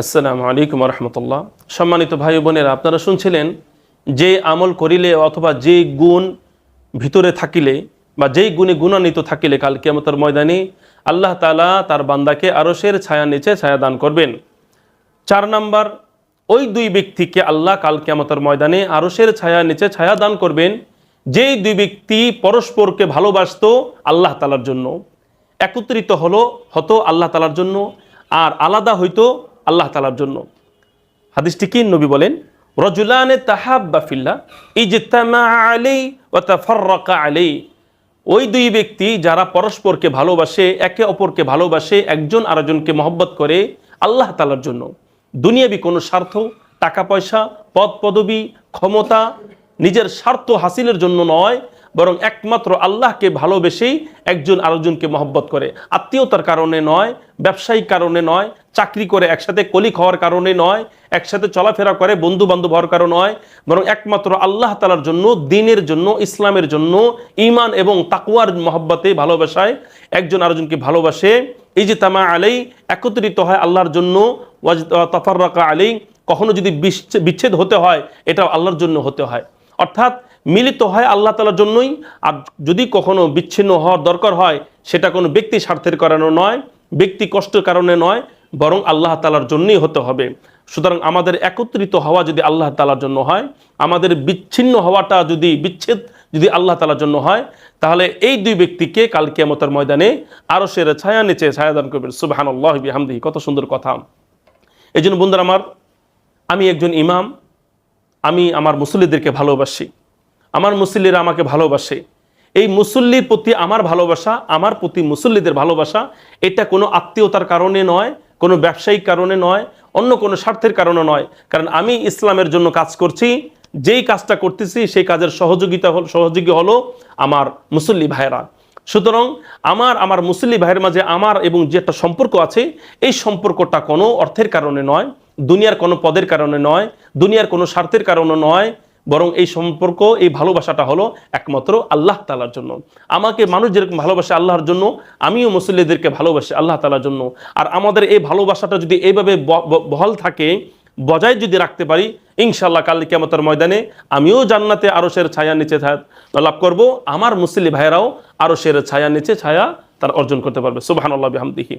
আসসালামু আলাইকুম রহমতুল্লাহ। সম্মানিত ভাই বোনেরা, আপনারা শুনছিলেন যে আমল করিলে অথবা যে গুণ ভিতরে থাকিলে বা যেই গুণে গুণান্বিত থাকিলে কাল কিয়ামতের ময়দানে আল্লাহ তালা তার বান্দাকে আরশের ছায়া নিচে ছায়া দান করবেন। চার নাম্বার, ওই দুই ব্যক্তিকে আল্লাহ কাল কিয়ামতের ময়দানে আরশের ছায়া নিচে ছায়া দান করবেন যেই দুই ব্যক্তি পরস্পরকে ভালোবাসত আল্লাহ তালার জন্য। একত্রিত হলো, হতো আল্লাহ তালার জন্য, আর আলাদা হইতো আল্লাহ তালার জন্য। হাদিসটি কি? নবী বলেন, রজুলানে তাহাব্বা ফিল্লা ইজতামা আলাই ওয়া তাফাররাকা আলাই ওই দুই ব্যক্তি যারা পরস্পরকে ভালোবাসে, একে অপরকে ভালোবাসে, একজন আরেকজনকে মহব্বত করে আল্লাহ তালার জন্য। দুনিয়াবি কোনো স্বার্থ টাকা পয়সা পদ পদবি ক্ষমতা নিজের স্বার্থ হাসিলের জন্য নয়, বরং একমাত্র আল্লাহকে ভালোবেসেই একজন আরেকজনকে মহব্বত করে। আত্মীয়তার কারণে নয়, ব্যবসায়িক কারণে নয় চাকরি করে একসাথে কলিক হওয়ার কারণে নয়, একসাথে চলাফেরা করে বন্ধু বান্ধব হওয়ার কারণে নয়, বরং একমাত্র আল্লাহ তালার জন্য, দিনের জন্য, ইসলামের জন্য ইমান এবং তাকুয়ার মহব্বতে ভালোবাসায় একজন আরেকজনকে ভালোবাসে। এই যে তামা আলাই একত্রিত হয় আল্লাহর জন্য তফাররাকা আলাই কখনো যদি বিচ্ছে- বিচ্ছেদ হতে হয় এটা আল্লাহর জন্য হতে হয়। অর্থাৎ মিলিত হয় আল্লাহ তালার জন্যই, আর যদি কখনো বিচ্ছিন্ন হওয়ার দরকার হয়, সেটা কোনো ব্যক্তি স্বার্থের কারণে নয়, ব্যক্তি কষ্টের কারণে নয় বরং আল্লাহ তালার জন্যই হতে হবে। সুতরাং আমাদের একত্রিত হওয়া যদি আল্লাহ তালার জন্য হয়, আমাদের বিচ্ছিন্ন হওয়াটা যদি বিচ্ছেদ যদি আল্লাহ তালার জন্য হয়, তাহলে এই দুই ব্যক্তিকে কাল কিয়ামতের ময়দানে আরও সের ছায়া নিচে ছায়া দান করবেন। সুবাহান আল্লাহ বিহামদি কত সুন্দর কথা। এই জন্য বন্ধুরা আমার, আমি একজন ইমাম, আমি আমার মুসল্লিদেরকে ভালোবাসি। আমার মুসল্লিরা আমাকে ভালোবাসে। এই মুসল্লির প্রতি আমার ভালোবাসা, আমার প্রতি মুসল্লিদের ভালোবাসা, এটা কোনো আত্মীয়তার কারণে নয় কোনো ব্যবসায়িক কারণে নয়, অন্য কোনো স্বার্থের কারণে নয়। কারণ আমি ইসলামের জন্য কাজ করছি, যেই কাজটা করতেছি সেই কাজের সহযোগিতা হল, সহযোগী হলো আমার মুসল্লি ভাইয়েরা। সুতরাং আমার আমার মুসল্লি ভাইয়ের মাঝে আমার এবং যে একটা সম্পর্ক আছে, এই সম্পর্কটা কোনো অর্থের কারণে নয়, দুনিয়ার কোনো পদের কারণে নয়, দুনিয়ার কোনো স্বার্থের কারণে নয় বরং এই সম্পর্ক, এই ভালোবাসাটা হলো একমাত্র আল্লাহ তালার জন্য। আমাকে মানুষ যেরকম ভালোবাসে আল্লাহর জন্য, আমিও মুসল্লিদেরকে ভালোবাসি আল্লাহ তালার জন্য। আর আমাদের এই ভালোবাসাটা যদি এইভাবে বহাল থাকে, বজায় যদি রাখতে পারি ইনশাল্লাহ কাল কেমতের ময়দানে আমিও জান্নাতে আরশের ছায়া নিচে লাভ করব। আমার মুসল্লি ভাইয়েরাও আরশের ছায়া নিচে ছায়া তার অর্জন করতে পারবে। সুবাহান আল্লাহ বিহামদিহি।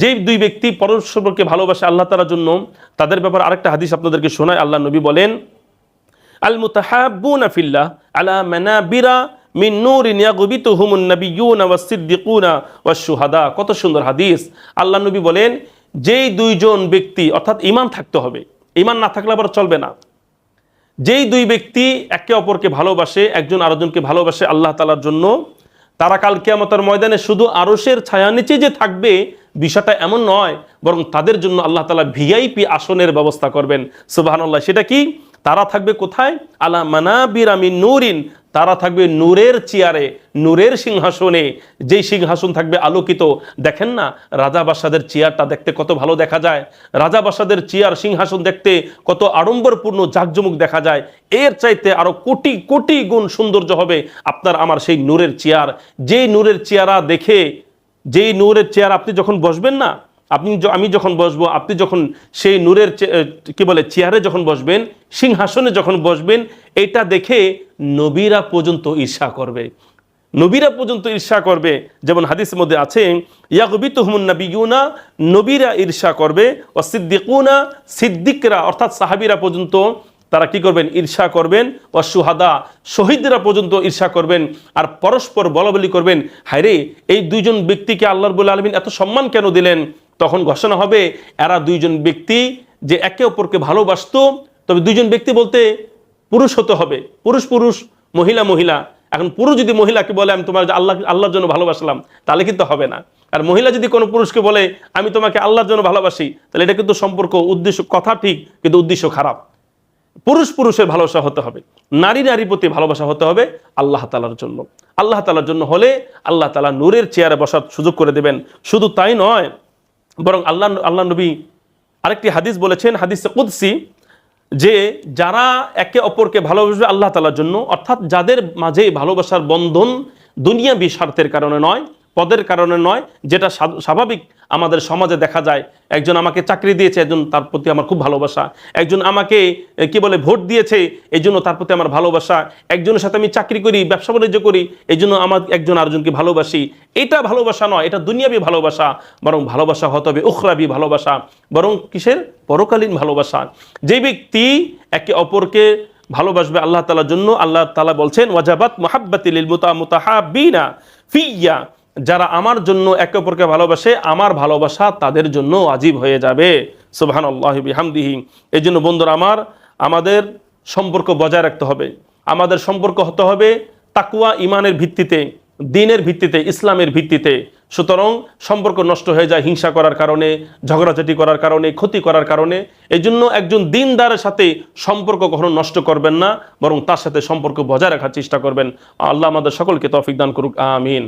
যেই দুই ব্যক্তি পরস্পরকে ভালোবাসে আল্লাহ তালার জন্য, তাদের ব্যাপারে আরেকটা হাদিস আপনাদেরকে শোনায়। আল্লাহ নবী বলেন আল মুতাহাব্বুনা ফিল্লাহ আলা মানাবিরা মিন নূরিন ইয়াগবিতুহুমুন নাবিয়্যুনা ওয়াস সিদ্দিকুনা ওয়াস শুহাদা। কত সুন্দর হাদিস। আল্লাহ নবী বলেন, যেই দুইজন ব্যক্তি, অর্থাৎ ঈমান থাকতে হবে, ঈমান না থাকলে আবার চলবে না। যেই দুই ব্যক্তি একে অপরকে ভালোবাসে, একজন আরেকজনকে ভালোবাসে আল্লাহ তালার জন্য, তারা কাল কিয়ামতের ময়দানে শুধু আরশের ছায়া নিচে যে থাকবে, বিষয়টা এমন নয়, বরং তাদের জন্য আল্লাহ তালা ভিআইপি আসনের ব্যবস্থা করবেন। সুবাহান্লাহ সেটা কি? তারা থাকবে কোথায়? আলা মানাবির আমি নুরিন। তারা থাকবে নূরের চেয়ারে, নূরের সিংহাসনে। যেই সিংহাসন থাকবে আলোকিত। দেখেন না, রাজা বাসাদের চেয়ারটা দেখতে কত ভালো দেখা যায়। রাজা বাসাদের চেয়ার, সিংহাসন দেখতে কত আড়ম্বরপূর্ণ, জাকজমুক দেখা যায়। এর চাইতে আরও কোটি কোটি গুণ সৌন্দর্য হবে আপনার, আমার সেই নূরের চেয়ার। যেই নূরের চেয়ারা দেখে, যেই নূরের চেয়ার আপনি যখন বসবেন না আপনি আমি যখন বসবো, আপনি যখন সেই নূরের কি বলে, চেয়ারে যখন বসবেন, সিংহাসনে যখন বসবেন, এটা দেখে নবীরা পর্যন্ত ঈর্ষা করবে। নবীরা পর্যন্ত ঈর্ষা করবে। যেমন হাদিস মধ্যে আছে ইয়াকবি তুহমুন নবীনা নবীরা ঈর্ষা করবে ও সিদ্দিকুনা, সিদ্দিকরা, অর্থাৎ সাহাবিরা পর্যন্ত তারা কি করবেন? ঈর্ষা করবেন ও সুহাদা শহীদরা পর্যন্ত ঈর্ষা করবেন, আর পরস্পর বলাবলি করবেন, হায়রে, এই দুইজন ব্যক্তিকে আল্লাহ রবুল আলমিন এত সম্মান কেন দিলেন? তখন ঘোষণা হবে, এরা দুইজন ব্যক্তি যে একে অপরকে ভালোবাসতো, তবে দুইজন ব্যক্তি বলতে পুরুষ হতে হবে। পুরুষ পুরুষ, মহিলা মহিলা। এখন পুরুষ যদি মহিলাকে বলে, আমি তোমার আল্লাহ, আল্লাহর জন্য ভালোবাসলাম তাহলে কিন্তু হবে না। আর মহিলা যদি কোনো পুরুষকে বলে, আমি তোমাকে আল্লাহর জন্য ভালোবাসি তাহলে এটা কিন্তু সম্পর্ক, উদ্দেশ্য, কথা ঠিক, কিন্তু উদ্দেশ্য খারাপ। পুরুষ পুরুষের ভালোবাসা হতে হবে। নারী নারীর প্রতি ভালোবাসা হতে হবে আল্লাহ তালার জন্য। আল্লাহ তালার জন্য হলে আল্লাহ তালা নূরের চেয়ারে বসার সুযোগ করে দেবেন। শুধু তাই নয় বরং আল্লাহ আল্লাহ নবী আরেকটি হাদিস বলেছেন, হাদিসে কুদ্সি, যে যারা একে অপরকে ভালোবাসবে আল্লাহ তালার জন্য, অর্থাৎ যাদের মাঝে ভালোবাসার বন্ধন দুনিয়া বিস্বার্থের কারণে নয় পদের কারণে নয়, যেটা স্বা- স্বাভাবিক আমাদের সমাজে দেখা যায়, একজন আমাকে চাকরি দিয়েছে, একজন তার প্রতি আমার খুব ভালোবাসা, একজন আমাকে কি বলে, ভোট দিয়েছে এই জন্য তার প্রতি আমার ভালোবাসা, একজনের সাথে আমি চাকরি করি, ব্যবসা বাণিজ্য করি এই জন্য আমার একজন আরেকজনকে ভালোবাসি। এটা ভালোবাসা নয়, এটা দুনিয়াবি ভালোবাসা, বরং ভালোবাসা হতে হবে উখরাবি ভালোবাসা, বরং কিসের? পরকালীন ভালোবাসা। যে ব্যক্তি একে অপরকে ভালোবাসবে আল্লাহ তালার জন্য, আল্লাহ তালা বলছেন, ওয়াজাবাত মোহাব্বাতিল মুতা মুতাহাবিনা ফিয়া। যারা আমার জন্য একে অপরকে ভালোবাসে, আমার ভালোবাসা তাদের জন্য আজীব হয়ে যাবে। সুবহান আল্লাহ বিহামদিহি। এই জন্য বন্ধুরা আমার, আমাদের সম্পর্ক বজায় রাখতে হবে। আমাদের সম্পর্ক হতে হবে তাকুয়া ইমানের ভিত্তিতে, দিনের ভিত্তিতে, ইসলামের ভিত্তিতে। সুতরাং সম্পর্ক নষ্ট হয়ে যায় হিংসা করার কারণে, ঝগড়াঝাটি করার কারণে, ক্ষতি করার কারণে। এই জন্য একজন দিনদারের সাথে সম্পর্ক কখনো নষ্ট করবেন না, বরং তার সাথে সম্পর্ক বজায় রাখার চেষ্টা করবেন। আল্লাহ আমাদের সকলকে তৌফিক দান করুক, আমিন।